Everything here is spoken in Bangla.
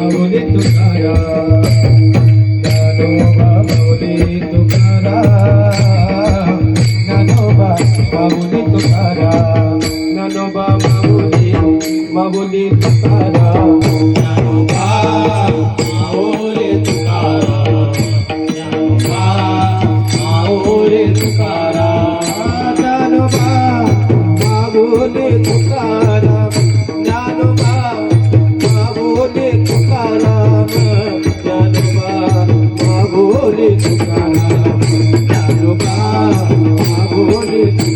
বাউলে তুকারা নানো বাউলে তুকারা নানো বাউলে তুকারা নানো বাউলে বাউলে তুকারা নানো বাউলে তুকারা নানো বাউলে তুকারা নানো বাউলে তুকারা Thank you.